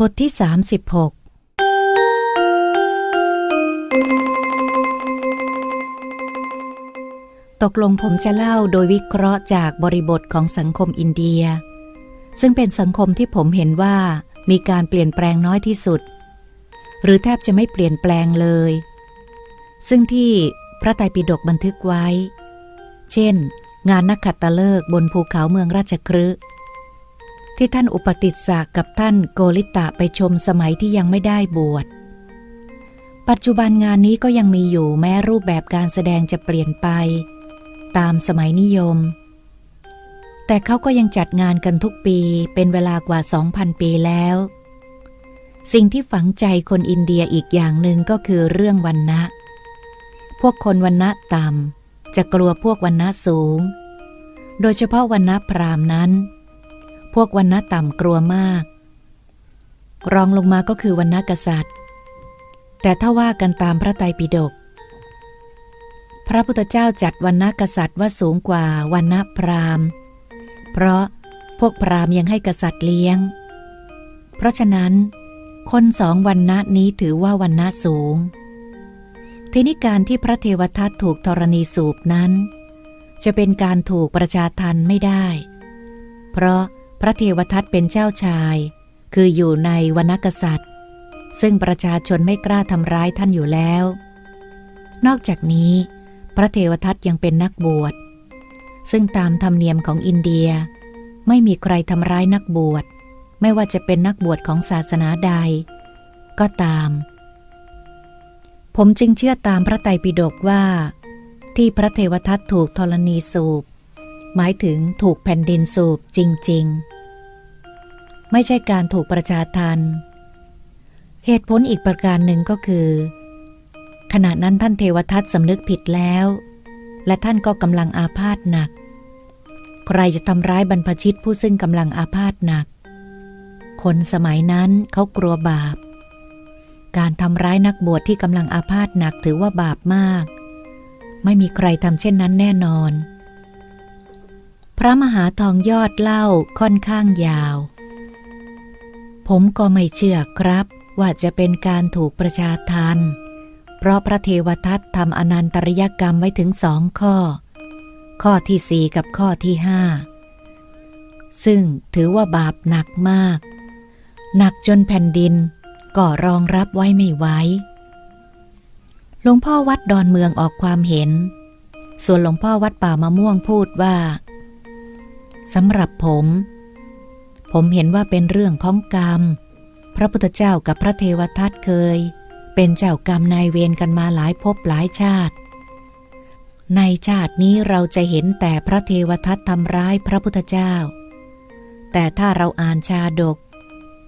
บทที่ 36 ตกลงผมจะเล่าโดยวิเคราะห์จากบริบทของสังคมอินเดีย ซึ่งเป็นสังคมที่ผมเห็นว่ามีการเปลี่ยนแปลงน้อยที่สุด หรือแทบจะไม่เปลี่ยนแปลงเลย ซึ่งที่พระไตรปิฎกบันทึกไว้ เช่น งานนักขัตฤกษ์บนภูเขาเมืองราชครึ ที่ท่านอุปติสสะกับท่านโกลิตะไปชมสมัยที่ยังไม่ได้บวช ปัจจุบันงานนี้ก็ยังมีอยู่แม้รูปแบบการแสดงจะเปลี่ยนไป ตามสมัยนิยม แต่เขาก็ยังจัดงานกันทุกปีเป็นเวลากว่า 2,000 ปีแล้ว สิ่งที่ฝังใจคนอินเดียอีกอย่างหนึ่งก็คือเรื่องวันนะพวกคนวันนะต่ำจะกลัวพวกวันนะสูง โดยเฉพาะวันนะพรามนั้น พวกวันณะต่ำกลัวมาก รองลงมาก็คือวันณะกษัตริย์ แต่ถ้าว่ากันตามพระไตรปิฎกพระพุทธเจ้าจัดวันณะกษัตริย์ว่าสูงกว่าวันณะพราหมณ์ เพราะพวกพราหมณ์ยังให้กษัตริย์เลี้ยง เพราะฉะนั้น คนสองวันณะนี้ถือว่าวันณะสูง ทีนี้การที่พระเทวทัตถูกธรณีสูบนั้น จะเป็นการถูกประชาทันไม่ได้ เพราะ พระเทวทัตเป็นเจ้าชาย คืออยู่ในวรรณกษัตริย์ ซึ่งประชาชนไม่กล้าทำร้ายท่านอยู่แล้ว นอกจากนี้ พระเทวทัตยังเป็นนักบวช ซึ่งตามธรรมเนียมของอินเดีย ไม่มีใครทำร้ายนักบวช ไม่ว่าจะเป็นนักบวชของศาสนาใด ก็ตาม ผมจึงเชื่อตามพระไตรปิฎกว่า ที่พระเทวทัตถูกธรณีสูบ หมายถึงถูกแผ่นดินสูบจริง ๆ ไม่ใช่การถูกประชาทันเหตุผลอีกประการหนึ่งก็คือ ขณะนั้นท่านเทวทัตสำนึกผิดแล้ว และท่านก็กำลังอาพาธหนัก ใครจะทำร้ายบรรพชิตผู้ซึ่งกำลังอาพาธหนัก คนสมัยนั้นเขากลัวบาป การทำร้ายนักบวชที่กำลังอาพาธหนักถือว่าบาปมาก ไม่มีใครทำเช่นนั้นแน่นอน ระมหาทองยอดเล่าค่อนข้างยาว ผมก็ไม่เชื่อครับว่าจะเป็นการถูกประชาทานเพราะพระเทวทัตทำอนันตริยกรรมไว้ถึงสองข้อ ข้อที่สี่กับข้อที่ห้าซึ่งถือว่าบาปหนักมาก หนักจนแผ่นดินก็รองรับไว้ไม่ไหวหลวงพ่อวัดดอนเมืองออกความเห็น ส่วนหลวงพ่อวัดป่ามะม่วงพูดว่า สำหรับผม ผมเห็นว่าเป็นเรื่องของกรรม พระพุทธเจ้ากับพระเทวทัตเคย เป็นเจ้ากรรมนายเวรกันมาหลายภพหลายชาติ ในชาตินี้เราจะเห็นแต่พระเทวทัตทำร้ายพระพุทธเจ้า แต่ถ้าเราอ่านชาดก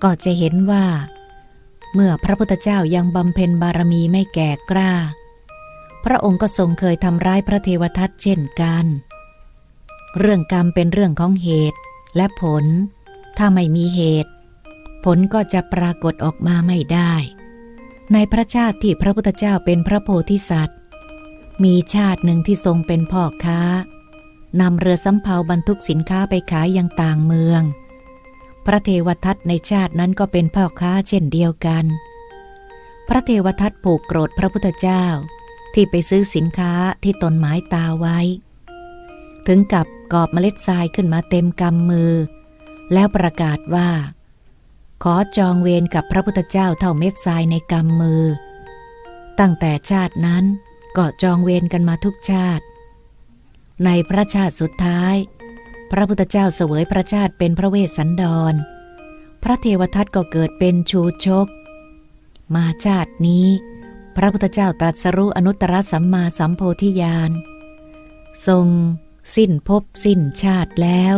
ก็จะเห็นว่า เมื่อพระพุทธเจ้ายังบำเพ็ญบารมีไม่แก่กล้า พระองค์ก็ทรงเคยทำร้ายพระเทวทัตเช่นกันเเรื่องกรรมเป็นเรื่องของเหตุและผล ถ้าไม่มีเหตุ ผลก็จะปรากฏออกมาไม่ได้ ในพระชาติที่พระพุทธเจ้าเป็นพระโพธิสัตว์ มีชาติหนึ่งที่ทรงเป็นพ่อค้านำเรือสำเภาบรรทุกสินค้าไปขายยังต่างเมือง พระเทวทัตในชาตินั้นก็เป็นพ่อค้าเช่นเดียวกัน พระเทวทัตผูกโกรธพระพุทธเจ้าที่ไปซื้อสินค้าที่ตนหมายตาไว้ ถึงกับ กอบเมล็ดทรายขึ้นมาเต็มกำมือ แล้วประกาศว่า ขอจองเวรกับพระพุทธเจ้าเท่าเม็ดทรายในกำมือ ตั้งแต่ชาตินั้นก็จองเวรกันมาทุกชาติ ในพระชาติสุดท้าย พระพุทธเจ้าเสวยพระชาติเป็นพระเวสสันดร พระเทวทัตก็เกิดเป็นชูชก มาชาตินี้ พระพุทธเจ้าตรัสรู้อนุตตรสัมมาสัมโพธิญาณทรง สิ้นภพสิ้นชาติแล้ว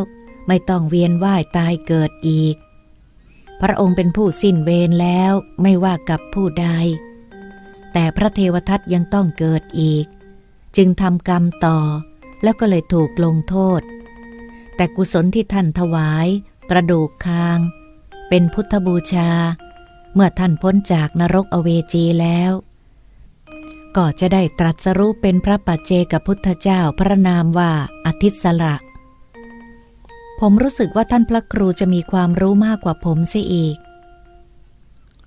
ไม่ต้องเวียนว่ายตายเกิดอีก พระองค์เป็นผู้สิ้นเวรแล้วไม่ว่ากับผู้ใด แต่พระเทวทัตยังต้องเกิดอีก จึงทำกรรมต่อแล้วก็เลยถูกลงโทษ แต่กุศลที่ท่านถวาย กระดูกคาง เป็นพุทธบูชา เมื่อท่านพ้นจากนรกอเวจีแล้ว ก็จะได้ตรัสรู้เป็นพระปัจเจกพุทธเจ้าพระนามว่าอทิสละผมรู้สึกว่าท่านพระครูจะมีความรู้มากกว่าผมเสียอีก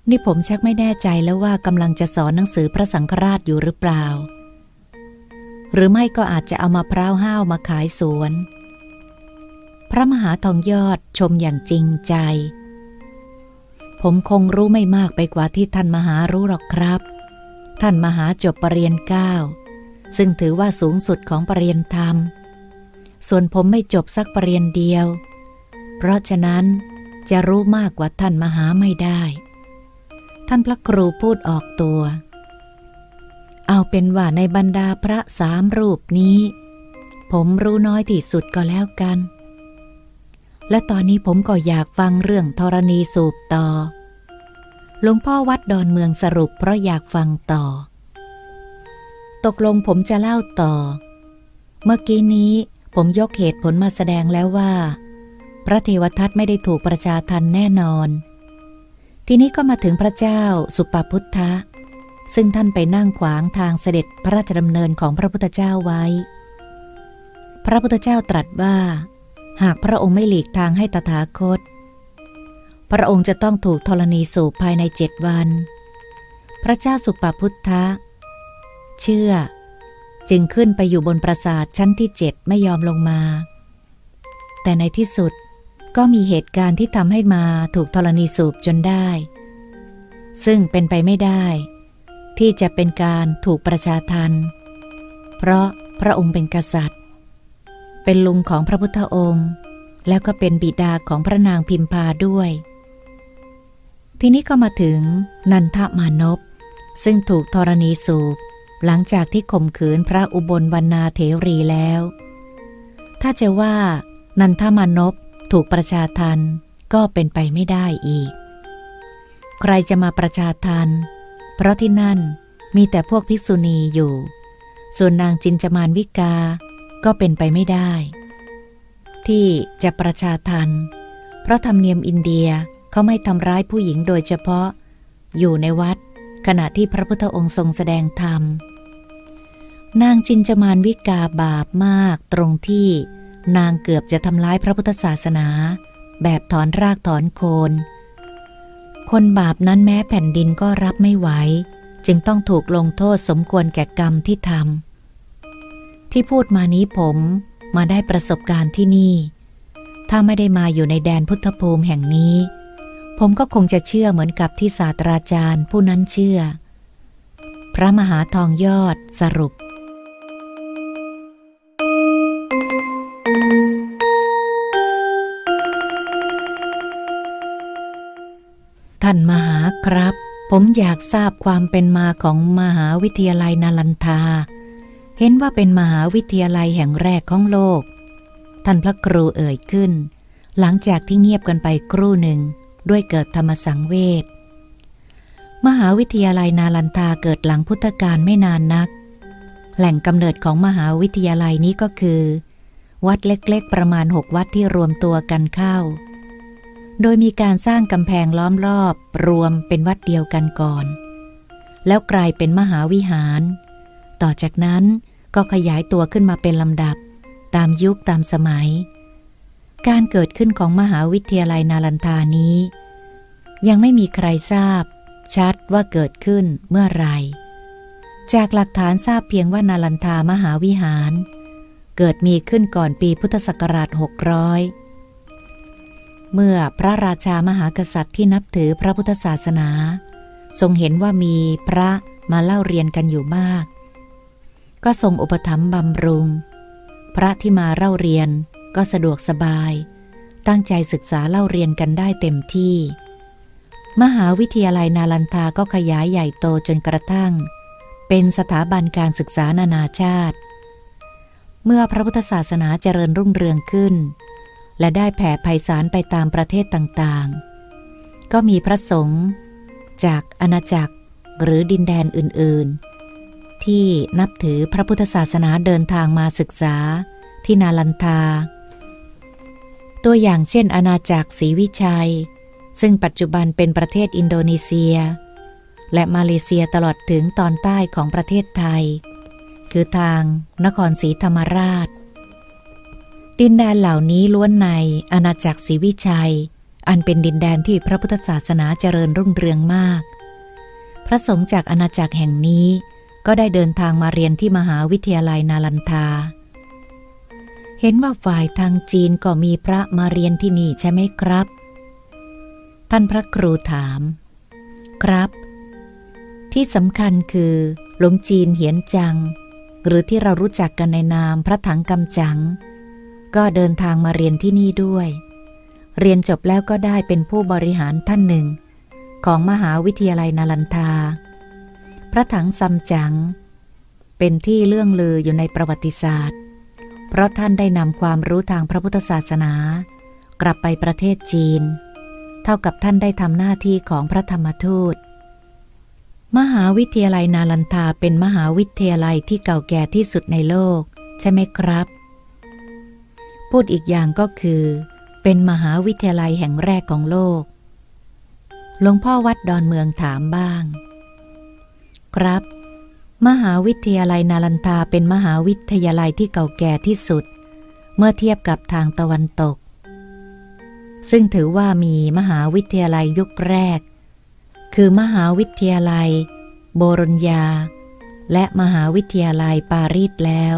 นี่ผมชักไม่แน่ใจแล้วว่ากำลังจะสอนหนังสือพระสังฆราชอยู่หรือเปล่า หรือไม่ก็อาจจะเอามาพร้าวห้าวมาขายสวน พระมหาทองยอดชมอย่างจริงใจ ผมคงรู้ไม่มากไปกว่าที่ท่านมหารู้หรอกครับ ท่านมหาจบปรริญญาเก้าซึ่งถือว่าสูงสุดของปรริญญาธรรม ส่วนผมไม่จบสักปรริญญาเดียว เพราะฉะนั้นจะรู้มากกว่าท่านมหาไม่ได้ ท่านพระครูพูดออกตัว เอาเป็นว่าในบรรดาพระสามรูปนี้ ผมรู้น้อยที่สุดก็แล้วกัน และตอนนี้ผมก็อยากฟังเรื่องธรณีสูบต่อ หลวงพ่อวัดดอนเมืองสรุปเพราะอยากฟังต่อ ตกลงผมจะเล่าต่อ เมื่อกี้นี้ผมยกเหตุผลมาแสดงแล้วว่า พระเทวทัตไม่ได้ถูกประชาทันแน่นอน ทีนี้ก็มาถึงพระเจ้าสุปพุทธะ ซึ่งท่านไปนั่งขวางทางเสด็จพระราชดำเนินของพระพุทธเจ้าไว้ พระพุทธเจ้าตรัสว่า หากพระองค์ไม่หลีกทางให้ตถาคต พระองค์จะต้องถูกธรณีสูบภายในเจ็ดวัน พระเจ้าสุปพุทธะ เชื่อ จึงขึ้นไปอยู่บนปราสาทชั้นที่เจ็ดไม่ยอมลงมา แต่ในที่สุดก็มีเหตุการณ์ที่ทำให้มาถูกธรณีสูบจนได้ ซึ่งเป็นไปไม่ได้ ที่จะเป็นการถูกประชาทัน เพราะพระองค์เป็นกษัตริย์ เป็นลุงของพระพุทธองค์ แล้วก็เป็นบิดาของพระนางพิมพาด้วย ทีนี้ก็มาถึงนันทมานพ ซึ่งถูกธรณีสูบ หลังจากที่ข่มขืนพระอุบลวรรณาเถรีแล้ว ถ้าจะว่า นันทมานพถูกประชาทันก็เป็นไปไม่ได้อีก ใครจะมาประชาทันเพราะที่นั่นมีแต่พวกภิกษุณีอยู่ ส่วนนางจินจมานวิกา ก็เป็นไปไม่ได้ ที่จะประชาทันเพราะธรรมเนียมอินเดีย เขาไม่ทำร้ายผู้หญิงโดยเฉพาะ อยู่ในวัด ขณะที่พระพุทธองค์ทรงแสดงธรรม นางจินจมานวิกาบาปมากตรงที่ นางเกือบจะทำร้ายพระพุทธศาสนา แบบถอนรากถอนโคน คนบาปนั้นแม้แผ่นดินก็รับไม่ไหว จึงต้องถูกลงโทษสมควรแก่กรรมที่ทำที่พูดมานี้ผมมาได้ประสบการณ์ที่นี่ ถ้าไม่ได้มาอยู่ในแดนพุทธภูมิแห่งนี้ ผมก็คงจะเชื่อเหมือนกับที่ศาสตราจารย์ผู้นั้นเชื่อ พระมหาทองยอดสรุป ท่านมหาครับ ผมอยากทราบความเป็นมาของมหาวิทยาลัยนาลันทา เห็นว่าเป็นมหาวิทยาลัยแห่งแรกของโลก ท่านพระครูเอ่ยขึ้น หลังจากที่เงียบกันไปครู่หนึ่ง ด้วยเกิดธรรมสังเวช มหาวิทยาลัยนาลันทาเกิดหลังพุทธกาลไม่นานนัก แหล่งกำเนิดของมหาวิทยาลัยนี้ก็คือ วัดเล็กๆ ประมาณหกวัดที่รวมตัวกันเข้า โดยมีการสร้างกำแพงล้อมรอบรวมเป็นวัดเดียวกันก่อน แล้วกลายเป็นมหาวิหาร ต่อจากนั้นก็ขยายตัวขึ้นมาเป็นลำดับ ตามยุคตามสมัยการเกิดขึ้นของมหาวิทยาลัยนาลันทานี้ ยังไม่มีใครทราบ ชัดว่าเกิดขึ้นเมื่อไร จากหลักฐานทราบเพียงว่านาลันทามหาวิหาร เกิดมีขึ้นก่อนปีพุทธศักราช 600 เมื่อพระราชามหากษัตริย์ที่นับถือพระพุทธศาสนา ทรงเห็นว่ามีพระมาเล่าเรียนกันอยู่มาก ก็ทรงอุปถัมภ์บำรุง พระที่มาเล่าเรียนก็สะดวกสบาย ตั้งใจศึกษาเล่าเรียนกันได้เต็มที่ มหาวิทยาลัยนาลันทาก็ขยายใหญ่โตจนกระทั่ง เป็นสถาบันการศึกษานานาชาติ เมื่อพระพุทธศาสนาเจริญรุ่งเรืองขึ้น และได้แผ่ไพศาลไปตามประเทศต่างๆ ก็มีพระสงฆ์จากอาณาจักรหรือดินแดนอื่นๆ ที่นับถือพระพุทธศาสนาเดินทางมาศึกษาที่นาลันทา ตัวอย่างเช่นอาณาจักรศรีวิชัย ซึ่งปัจจุบันเป็นประเทศอินโดนีเซีย และมาเลเซียตลอดถึงตอนใต้ของประเทศไทย คือทางนครศรีธรรมราช ดินแดนเหล่านี้ล้วนในอาณาจักรศรีวิชัย อันเป็นดินแดนที่พระพุทธศาสนาเจริญรุ่งเรืองมาก พระสงฆ์จากอาณาจักรแห่งนี้ก็ได้เดินทางมาเรียนที่มหาวิทยาลัยนาลันทา เห็นว่าฝ่ายทางจีนก็มีพระมาเรียนที่นี่ใช่ไหมครับ ท่านพระครูถาม ครับ ที่สำคัญคือหลวงจีนเหียนจัง หรือที่เรารู้จักกันในนามพระถังกำจัง ก็เดินทางมาเรียนที่นี่ด้วย เรียนจบแล้วก็ได้เป็นผู้บริหารท่านหนึ่ง ของมหาวิทยาลัยนาลันทา พระถังซัมจัง เป็นที่เลื่องลืออยู่ในประวัติศาสตร์ เพราะท่านได้นำความรู้ทางพระพุทธศาสนา กลับไปประเทศจีน ท่ากับท่านได้ทำหน้าที่ของพระธรรมทูต มหาวิทยาลัยนาลันทาเป็นมหาวิทยาลัยที่เก่าแก่ที่สุดในโลก ใช่ไหมครับ พูดอีกอย่างก็คือ เป็นมหาวิทยาลัยแห่งแรกของโลก หลวงพ่อวัดดอนเมืองถามบ้าง ครับ มหาวิทยาลัยนาลันทาเป็นมหาวิทยาลัยที่เก่าแก่ที่สุด เมื่อเทียบกับทางตะวันตก ซึ่งถือว่ามีมหาวิทยาลัยยุคแรก คือมหาวิทยาลัย โบรญญา และมหาวิทยาลัยปารีสแล้ว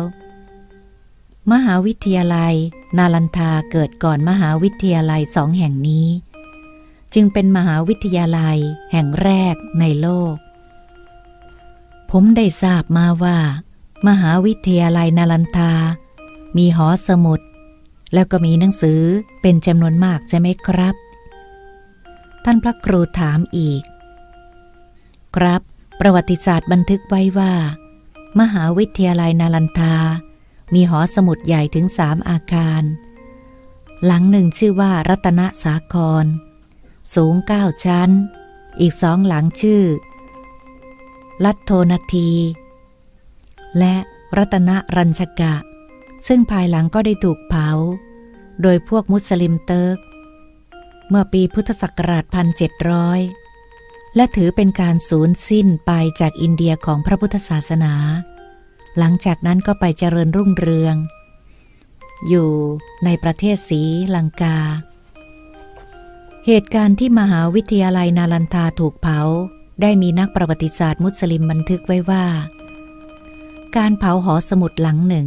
มหาวิทยาลัย นาลันทาเกิดก่อนมหาวิทยาลัยสองแห่งนี้ จึงเป็นมหาวิทยาลัยแห่งแรกในโลก ผมได้ทราบมาว่า มหาวิทยาลัยนาลันทา มีหอสมุด แล้วก็มีหนังสือเป็นจำนวนมากใช่ไหมครับ ท่านพระครูถามอีก ครับ ประวัติศาสตร์บันทึกไว้ว่า มหาวิทยาลัยนาลันทา มีหอสมุดใหญ่ถึงสามอาคาร หลังหนึ่งชื่อว่ารัตนสาคร สูงเก้าชั้น อีกสองหลังชื่อ ลัทโทนาที และรัตนรัญชกะ ซึ่งภายหลังก็ได้ถูกเผา โดยพวกมุสลิมเติร์ก เมื่อปีพุทธศักราช 1700 และถือเป็นการสูญสิ้นไปจากอินเดียของพระพุทธศาสนา หลังจากนั้นก็ไปเจริญรุ่งเรือง อยู่ในประเทศสีลังกา เหตุการณ์ที่มหาวิทยาลัยนาลันทาถูกเผา ได้มีนักประวัติศาสตร์มุสลิมบันทึกไว้ว่า การเผาหอสมุดหลังหนึ่ง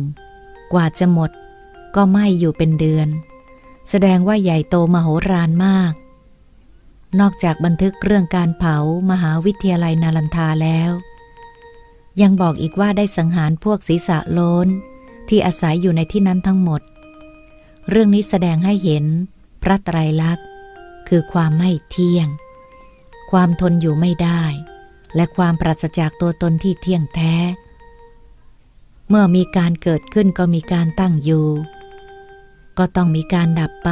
กว่าจะหมด ก็ไหม้อยู่เป็นเดือน แสดงว่าใหญ่โตมโหฬารมาก นอกจากบันทึกเรื่องการเผามหาวิทยาลัยนาลันทาแล้ว ยังบอกอีกว่าได้สังหารพวกศีรษะโล้นที่อาศัยอยู่ในที่นั้นทั้งหมด เรื่องนี้แสดงให้เห็นพระไตรลักษณ์ คือความไม่เที่ยง ความทนอยู่ไม่ได้ และความปราศจากตัวตนที่เที่ยงแท้ เมื่อมีการเกิดขึ้นก็มีการตั้งอยู่ ก็ต้องมีการดับไป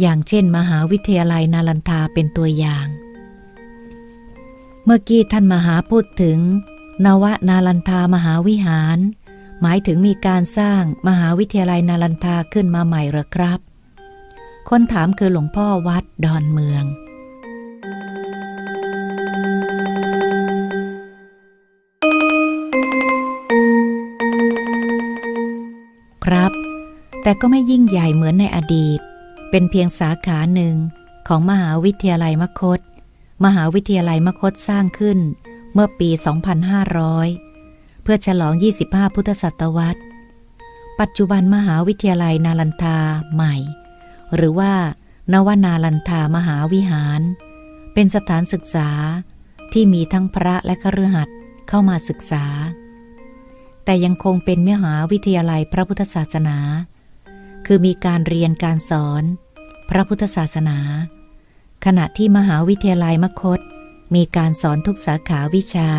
อย่างเช่น มหาวิทยาลัยนาลันทาเป็นตัวอย่าง เมื่อกี้ท่านมหาพูดถึง นวนาลันทามหาวิหาร หมายถึงมีการสร้างมหาวิทยาลัยนาลันทาขึ้นมาใหม่หรือครับ คนถามคือหลวงพ่อวัดดอนเมือง ครับ แต่ก็ไม่ยิ่งใหญ่เหมือนในอดีต เป็นเพียงสาขาหนึ่งของมหาวิทยาลัยมคต มหาวิทยาลัยมคตสร้างขึ้นเมื่อปี 2500 เพื่อฉลอง 25 พุทธศตวรรษ ปัจจุบันมหาวิทยาลัยนาลันทาใหม่ หรือว่านวนาลันทามหาวิหาร เป็นสถานศึกษาที่มีทั้งพระและคฤหัสถ์เข้ามาศึกษา แต่ยังคงเป็นมหาวิทยาลัยพระพุทธศาสนา คือมีการเรียนการสอน พระพุทธศาสนา ขณะที่มหาวิทยาลัยมคต มีการสอนทุกสาขาวิชา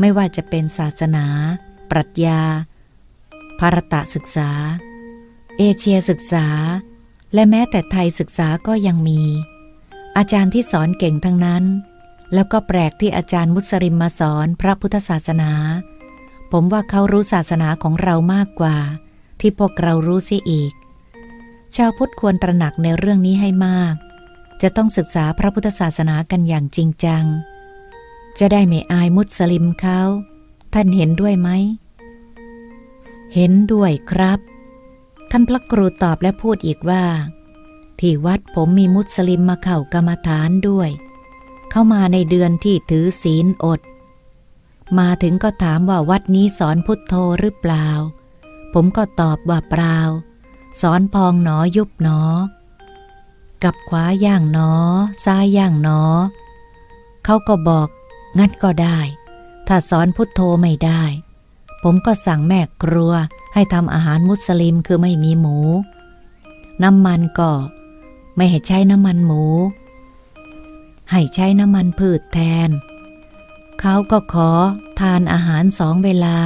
ไม่ว่าจะเป็นศาสนา ปรัชญา ภารตะศึกษา เอเชียศึกษา และแม้แต่ไทยศึกษาก็ยังมี อาจารย์ที่สอนเก่งทั้งนั้น แล้วก็แปลกที่อาจารย์มุสลิมมาสอนพระพุทธศาสนา ผมว่าเขารู้ศาสนาของเรามากกว่า ที่พวกเรารู้เสียอีก ชาวพุทธควรตระหนักในเรื่องนี้ให้มาก จะต้องศึกษาพระพุทธศาสนากันอย่างจริงจัง จะได้ไม่อายมุสลิมเขา ท่านเห็นด้วยไหม เห็นด้วยครับ ท่านพระครูตอบและพูดอีกว่า ที่วัดผมมีมุสลิมมาเข้ากรรมฐานด้วย เข้ามาในเดือนที่ถือศีลอด มาถึงก็ถามว่าวัดนี้สอนพุทโธหรือเปล่า ผมก็ตอบว่าเปล่า สอนพองหนอยุบหนอ กับขวาย่างหนอ ซ้ายย่างหนอ เขาก็บอกงั้นก็ได้ ถ้าสอนพุทโธไม่ได้ ผมก็สั่งแม่ครัวให้ทำอาหารมุสลิมคือไม่มีหมู น้ำมันก็ ไม่ให้ใช้น้ำมันหมู ให้ใช้น้ำมันพืชแทน เขาก็ขอทานอาหารสองเวลา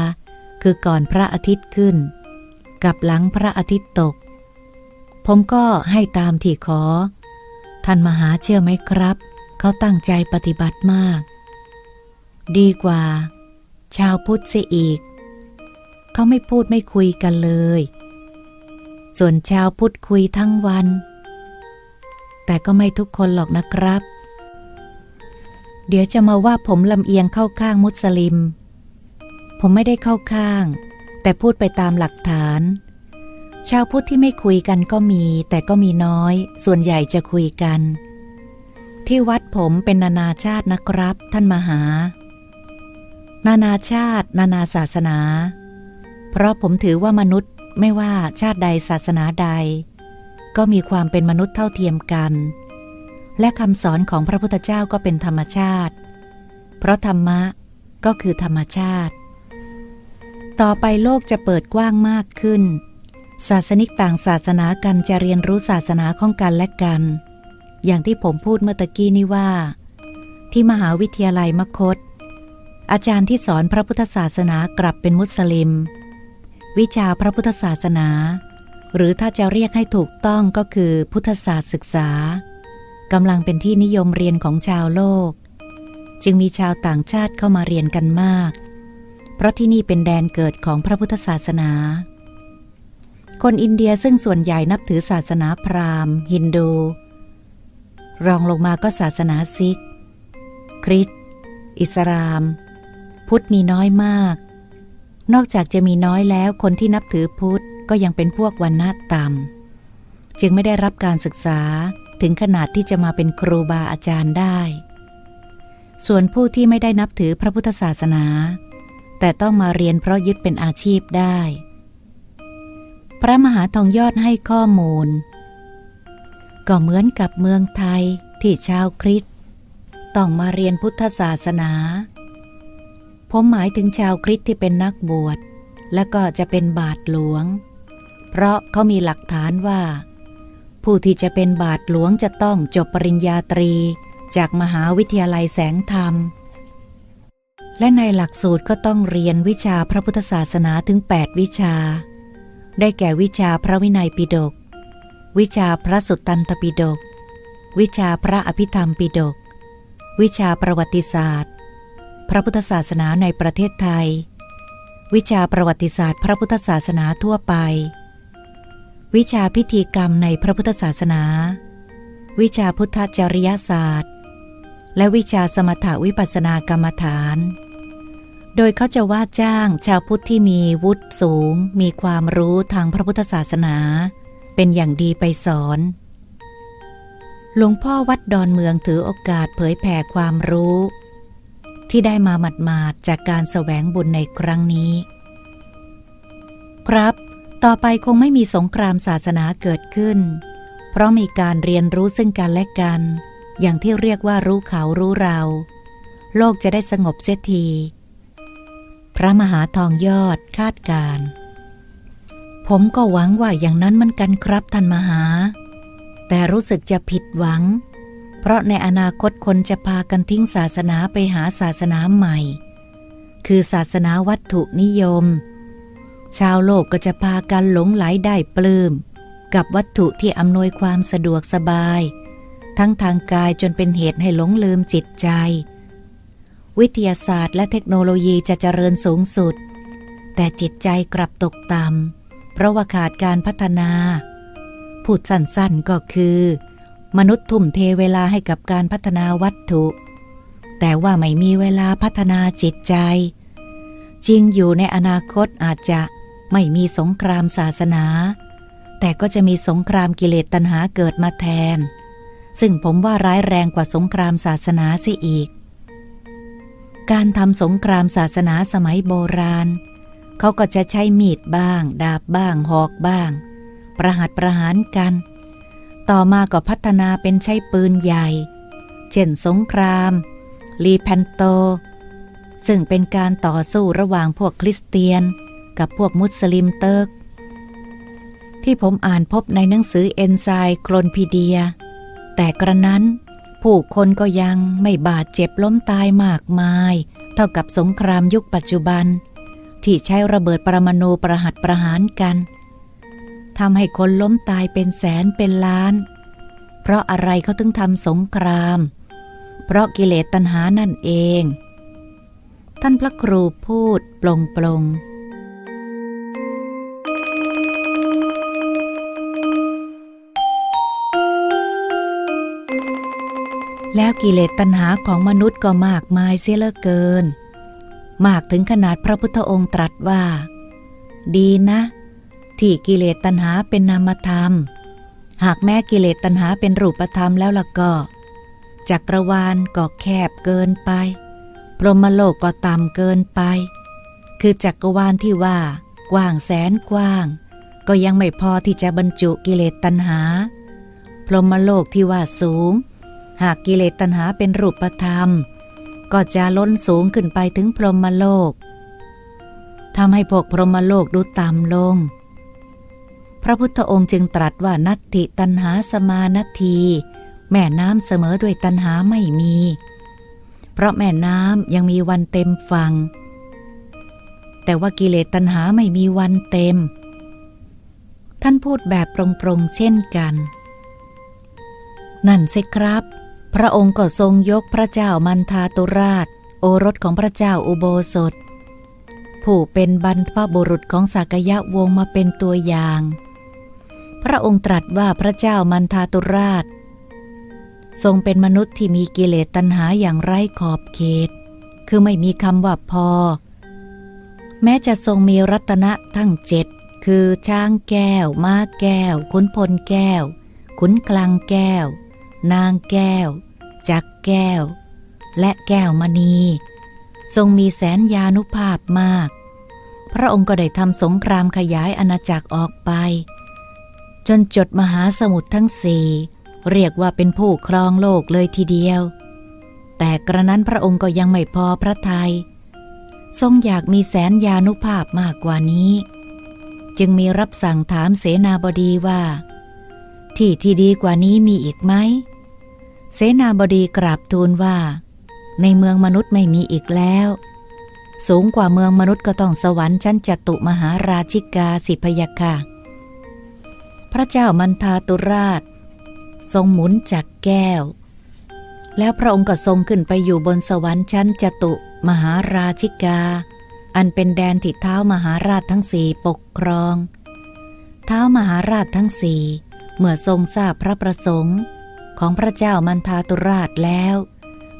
คือก่อนพระอาทิตย์ขึ้น กับหลังพระอาทิตย์ตก ผมก็ให้ตามที่ขอ ท่านมหาเชื่อไหมครับ เขาตั้งใจปฏิบัติมาก ดีกว่า ชาวพุทธเสียอีก เขาไม่พูดไม่คุยกันเลย ส่วนชาวพุทธคุยทั้งวัน แต่ก็ไม่ทุกคนหรอกนะครับ เดี๋ยวจะมาว่าผมลำเอียงเข้าข้างมุสลิม ผมไม่ได้เข้าข้าง แต่พูดไปตามหลักฐาน ชาวพุทธที่ไม่คุยกันก็มี แต่ก็มีน้อย ส่วนใหญ่จะคุยกัน ที่วัดผมเป็นนานาชาตินะครับ ท่านมหา นานาชาติ นานาศาสนา เพราะผมถือว่ามนุษย์ไม่ว่าชาติใดศาสนาใด ก็มีความเป็นมนุษย์เท่าเทียมกัน และคำสอนของพระพุทธเจ้าก็เป็นธรรมชาติ เพราะธรรมะก็คือธรรมชาติ ต่อไปโลกจะเปิดกว้างมากขึ้น ศาสนิกต่างศาสนากันจะเรียนรู้ศาสนาของกันและกัน อย่างที่ผมพูดเมื่อตะกี้นี้ว่า ที่มหาวิทยาลัยมคต อาจารย์ที่สอนพระพุทธศาสนากลับเป็นมุสลิม วิชาพระพุทธศาสนา หรือถ้าจะเรียกให้ถูกต้องก็คือพุทธศาสตร์ศึกษา กำลังเป็นที่นิยมเรียนของชาวโลก จึงมีชาวต่างชาติเข้ามาเรียนกันมาก เพราะที่นี่เป็นแดนเกิดของพระพุทธศาสนา คนอินเดียซึ่งส่วนใหญ่นับถือศาสนาพราหมณ์ ฮินดู รองลงมาก็ศาสนาซิก คริสต์อิสลาม พุทธมีน้อยมาก นอกจากจะมีน้อยแล้วคนที่นับถือพุทธก็ยังเป็นพวกวันณะต่ำจึงไม่ได้รับการศึกษา ถึงขนาดที่จะมาเป็นครูบาอาจารย์ได้ ส่วนผู้ที่ไม่ได้นับถือพระพุทธศาสนา แต่ต้องมาเรียนเพราะยึดเป็นอาชีพได้ พระมหาทองยอดให้ข้อมูล ก็เหมือนกับเมืองไทยที่ชาวคริสต์ต้องมาเรียนพุทธศาสนา ผมหมายถึงชาวคริสต์ที่เป็นนักบวช และก็จะเป็นบาทหลวง เพราะเขามีหลักฐานว่า ผู้ที่จะเป็นบาทหลวงจะต้องจบปริญญาตรี จากมหาวิทยาลัยแสงธรรม และในหลักสูตรก็ต้องเรียนวิชาพระพุทธศาสนาถึง 8 วิชา ได้แก่วิชาพระวินัยปิฎกวิชาพระสุตตันตปิฎกวิชาพระอภิธรรมปิฎกวิชาประวัติศาสตร์ พระพุทธศาสนาในประเทศไทย วิชาประวัติศาสตร์ พระพุทธศาสนาทั่วไป วิชาพิธีกรรมในพระพุทธศาสนา วิชาพุทธจริยศาสตร์ และวิชาสมถาวิปัสสนากรรมฐาน โดยเขาจะว่าจ้างชาวพุทธที่มีวุฒิสูง มีความรู้ทางพระพุทธศาสนา เป็นอย่างดีไปสอน หลวงพ่อวัดดอนเมืองถือโอกาสเผยแผ่ความรู้ ที่ได้มาหมาดๆจากการแสวงบุญในครั้งนี้ ครับ ต่อไปคงไม่มีสงครามศาสนาเกิดขึ้น เพราะมีการเรียนรู้ซึ่งกันและกัน อย่างที่เรียกว่ารู้เขารู้เรา โลกจะได้สงบเสียที พระมหาทองยอดคาดการ ผมก็หวังว่าอย่างนั้นมันกันครับท่านมหา แต่รู้สึกจะผิดหวัง เพราะในอนาคตคนจะพากันทิ้งศาสนาไปหาศาสนาใหม่ คือศาสนาวัตถุนิยม ชาวโลกก็จะพากันหลงไหลได้ปลืม้ม กับวัตถุที่อำนวยความสะดวกสบาย ทั้งทางกายจนเป็นเหตุให้หลงลืมจิตใจ วิทยาศาสตร์และเทคโนโลยีจะเจริญสูงสุด แต่จิตใจกลับตกต่ำเพราะว่าขาดการพัฒนาพูดสั้นๆก็คือ มนุษย์ทุ่มเทเวลาให้กับการพัฒนาวัตถุ แต่ว่าไม่มีเวลาพัฒนาจิตใจ จริงอยู่ในอนาคตอาจจะ ไม่มีสงครามศาสนา แต่ก็จะมีสงครามกิเลสตัณหาเกิดมาแทน ซึ่งผมว่าร้ายแรงกว่าสงครามศาสนาสิอีก การทำสงครามศาสนาสมัยโบราณ เขาก็จะใช้มีดบ้าง ดาบบ้าง หอกบ้าง ประหัตประหารกัน ต่อมาก็พัฒนาเป็นใช้ปืนใหญ่ เช่นสงคราม ลีแพนโต ซึ่งเป็นการต่อสู้ระหว่างพวกคริสเตียน กับพวกมุสลิมเติร์กที่ผมอ่านพบในหนังสือเอนไซโคลนพีเดีย แต่กระนั้น ผู้คนก็ยังไม่บาดเจ็บล้มตายมากมาย เท่ากับสงครามยุคปัจจุบัน ที่ใช้ระเบิดปรมาณูประหัตประหารกันทำให้คนล้มตายเป็นแสนเป็นล้าน เพราะอะไรเขาถึงทำสงคราม เพราะกิเลสตัณหานั่นเอง ท่านพระครูพูดปลงปลง แล้วกิเลสตัณหาของมนุษย์ก็มากมายเสียเหลือเกิน มากถึงขนาดพระพุทธองค์ตรัสว่า ดีนะ ที่กิเลสตัณหาเป็นนามธรรม หากแม้กิเลสตัณหาเป็นรูปธรรมแล้วล่ะก็จักรวาลก็แคบเกินไป พรหมโลกก็ต่ำเกินไป คือจักรวาลที่ว่ากว้างแสนกว้าง ก็ยังไม่พอที่จะบรรจุกิเลสตัณหา พรหมโลกที่ว่าสูง หากกิเลสตัณหาเป็นรูปธรรม ก็จะล้นสูงขึ้นไปถึงพรหมโลกทำให้พวกพรหมโลกดูต่ำลง พระพุทธองค์จึงตรัสว่านัตติตัณหาสมานาที แม่น้ำเสมอด้วยตัณหาไม่มี เพราะแม่น้ำยังมีวันเต็มฟังแต่ว่ากิเลสตัณหาไม่มีวันเต็ม ท่านพูดแบบปรงๆเช่นกัน นั่นสิครับ พระองค์ก็ทรงยกพระเจ้ามันทาตุราช โอรสของพระเจ้าอุโบสถ ผู้เป็นบรรพบุรุษของสากยะวงมาเป็นตัวอย่าง พระองค์ตรัสว่าพระเจ้ามันทาตุราช ทรงเป็นมนุษย์ที่มีกิเลสตัณหาอย่างไร้ขอบเขต คือไม่มีคำว่าพอ แม้จะทรงมีรัตนะทั้งเจ็ดคือช้างแก้ว ม้าแก้ว ขุนพลแก้ว ขุนกลางแก้ว นางแก้ว จักแก้ว และแก้วมณี ทรงมีแสนยานุภาพมาก พระองค์ก็ได้ทำสงครามขยายอาณาจักรออกไป จนจดมหาสมุทรทั้งสี่เรียกว่าเป็นผู้ครองโลกเลยทีเดียว แต่กระนั้นพระองค์ก็ยังไม่พอพระทยัยทรงอยากมีแสนยานุภาพมากกว่านี้ จึงมีรับสั่งถามเสนาบดีว่า ที่ที่ดีกว่านี้มีอีกไหม เสนาบดีกราบทูลว่า ในเมืองมนุษย์ไม่มีอีกแล้ว สูงกว่าเมืองมนุษย์ก็ต้องสวรรค์ชั้นจตุมหาราชิกาสิพยาค่ะ พระเจ้ามันทาตุราช ทรงหมุนจากแก้ว แล้วพระองค์ก็ทรงขึ้นไปอยู่บนสวรรค์ชั้นจตุมหาราชิกา อันเป็นแดนที่เท้ามหาราชทั้งสี่ปกครอง เท้ามหาราชทั้งสี่ เมื่อทรงทราบพระประสงค์ ของพระเจ้ามันทาตุราชแล้ว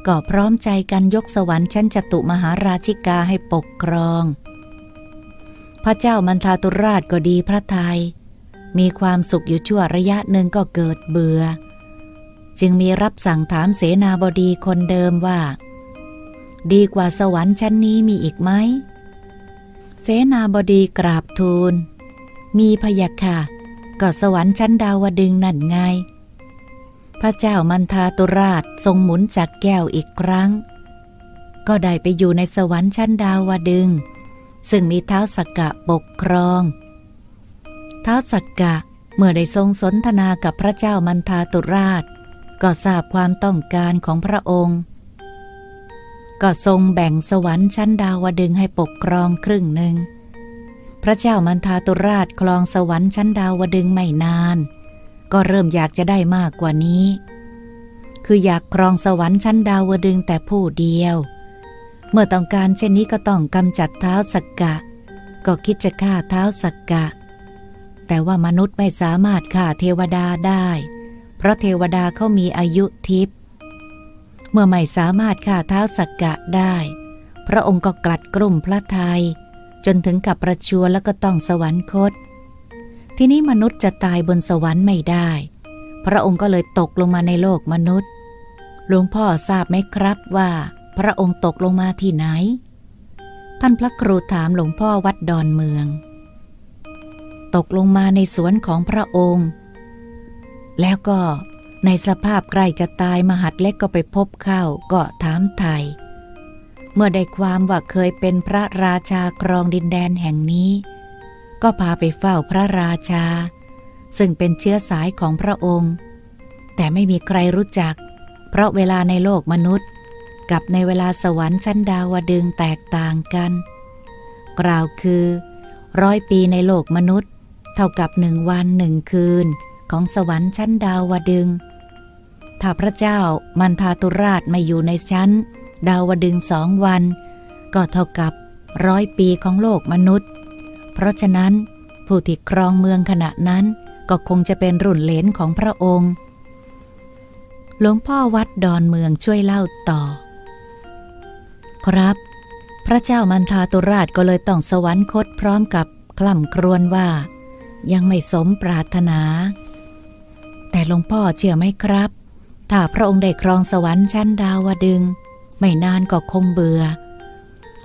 ก็พร้อมใจกันยกสวรรค์ชั้นจตุมหาราชิกาให้ปกครอง พระเจ้ามันทาตุราชก็ดีพระทยัยมีความสุขอยู่ชั่วระยะหนึ่งก็เกิดเบื่อ จึงมีรับสั่งถามเสนาบดีคนเดิมว่า ดีกว่าสวรรค์ชั้นนี้มีอีกไหมเสนาบดีกราบทูล มีพยาค่ะ ก็สวรรค์ชั้นดาวดึงนั่นไง พระเจ้ามันทาตุราชทรงหมุนจากแก้วอีกครั้ง ก็ได้ไปอยู่ในสวรรค์ชั้นดาวดึง ซึ่งมีเท้าสักกะปกครอง เท้าสักกะเมื่อได้ทรงสนทนากับพระเจ้ามันทาตุราช ก็ทราบความต้องการของพระองค์ ก็ทรงแบ่งสวรรค์ชั้นดาวดึงให้ปกครองครึ่งหนึ่ง พระเจ้ามันทาตุราชคลองสวรรค์ชั้นดาวดึงไม่นาน ก็เริ่มอยากจะได้มากกว่านี้ คืออยากครองสวรรค์ชั้นดาวดึงแต่ผู้เดียว เมื่อต้องการเช่นนี้ก็ต้องกำจัดเท้าสักกะ ก็คิดจะฆ่าเท้าสักกะ แต่ว่ามนุษย์ไม่สามารถฆ่าเทวดาได้ เพราะเทวดาเขามีอายุทิพย์เมื่อไม่สามารถฆ่าเท้าสักกะได้ พระองค์ก็กลัดกลุ่มพระไทย จนถึงกับประชวรแล้วก็ต้องสวรรคต ทีนี้มนุษย์จะตายบนสวรรค์ไม่ได้ พระองค์ก็เลยตกลงมาในโลกมนุษย์ หลวงพ่อทราบไหมครับว่า พระองค์ตกลงมาที่ไหน ท่านพระครูถามหลวงพ่อวัดดอนเมือง ตกลงมาในสวนของพระองค์ แล้วก็ในสภาพใกล้จะตายมหัดเล็กก็ไปพบเข้าก็ถามไทย เมื่อได้ความว่าเคยเป็นพระราชาครองดินแดนแห่งนี้ ก็พาไปเฝ้าพระราชา ซึ่งเป็นเชื้อสายของพระองค์ แต่ไม่มีใครรู้จัก เพราะเวลาในโลกมนุษย์ กับในเวลาสวรรค์ชั้นดาวดึงแตกต่างกัน กล่าวคือร้อยปีในโลกมนุษย์ เท่ากับหนึ่งวันหนึ่งคืนของสวรรค์ชั้นดาวดึงถ้าพระเจ้ามันทาตุราชไม่อยู่ในชั้น ดาวดึงสองวัน ก็เท่ากับร้อยปีของโลกมนุษย์ เพราะฉะนั้น ผู้ที่ครองเมืองขณะนั้นก็คงจะเป็นรุ่นเลนของพระองค์ หลวงพ่อวัดดอนเมืองช่วยเล่าต่อ ครับ พระเจ้ามันทาตุราชก็เลยต้องสวรรคตพร้อมกับคล่ำครวญว่า ยังไม่สมปรารถนา แต่หลวงพ่อเชื่อไหมครับ ถ้าพระองค์ได้ครองสวรรค์ชั้นดาวดึง ไม่นานก็คงเบื่อ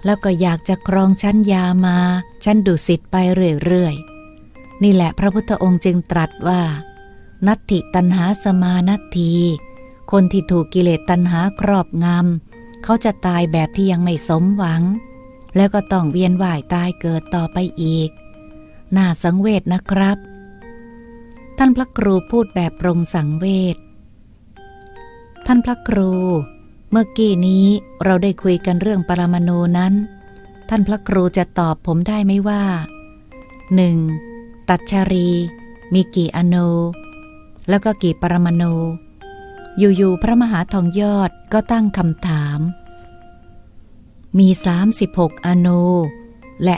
แล้วก็อยากจะครองชั้นยามา ชั้นดุสิตไปเรื่อยๆ นี่แหละพระพุทธองค์จึงตรัสว่า นัตถิตันหาสมานัตทีคนที่ถูกกิเลสตันหาครอบงำเขาจะตายแบบที่ยังไม่สมหวัง แล้วก็ต้องเวียนว่ายตายเกิดต่อไปอีก น่าสังเวชนะครับ ท่านพระครูพูดแบบปรงสังเวชท่านพระครู เมื่อกี้นี้เราได้คุยกันเรื่องปรมาณูนั้น ท่านพระครูจะตอบผมได้ไหมว่าหนึ่งตัชชารี มีกี่อนูแล้วก็กี่ปรมาณูอยู่ๆพระมหาทองยอดก็ตั้งคำถาม มี 36 อนูและ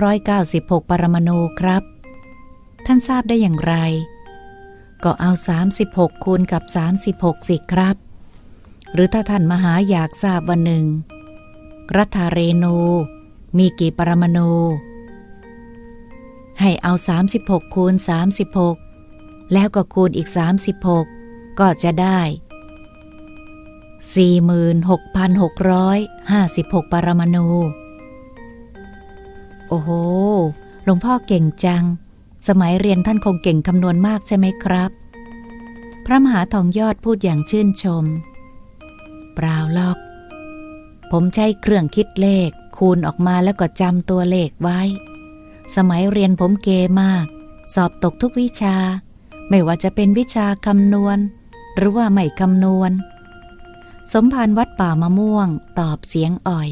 1,296 ปรมาณูครับ ท่านทราบได้อย่างไร ก็เอา 36 คูณกับ 36 สิครับ หรือถ้าท่านมหาอยากทราบวันหนึ่ง รัฐาเรนู มีกี่ปรมาณูให้เอา 36 คูณ 36 แล้วก็คูณอีก 36 ก็จะได้ 46,656 ปรมาณู โอ้โห หลวงพ่อเก่งจัง สมัยเรียนท่านคงเก่งคำนวณมากใช่ไหมครับ พระมหาทองยอดพูดอย่างชื่นชม ปล่าลอก ผมใช้เครื่องคิดเลข คูณออกมาแล้วก็จำตัวเลขไว้ สมัยเรียนผมเกมาก สอบตกทุกวิชา ไม่ว่าจะเป็นวิชาคำนวณ หรือว่าไม่คำนวณ สมภารวัดป่ามะม่วงตอบเสียงอ่อย